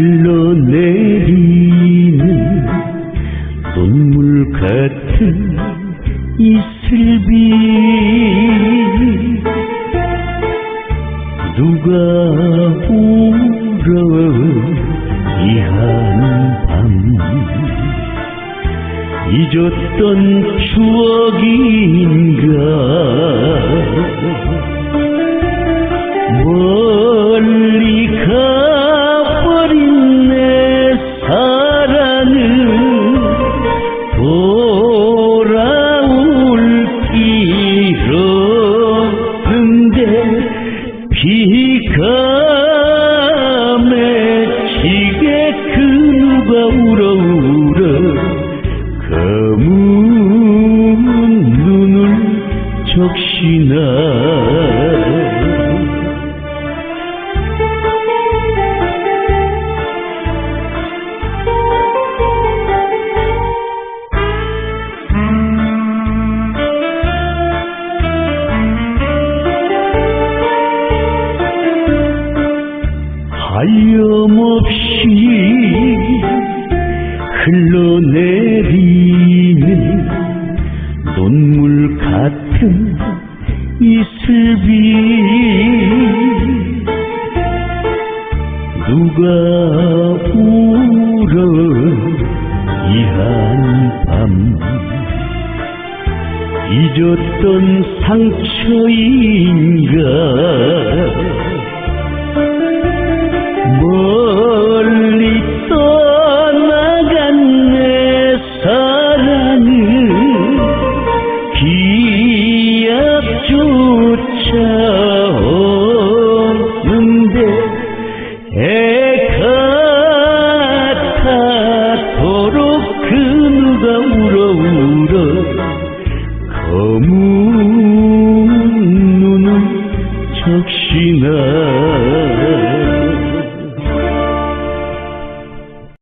흘러내리는 눈물 같은 이슬비. 누가 울어 이한 밤? 잊었던 추억인가? 적시나. 하염없이 흘러내리는 눈물 같은 이슬비. 누가 울어 이 한밤 잊었던 상처인가 of torture.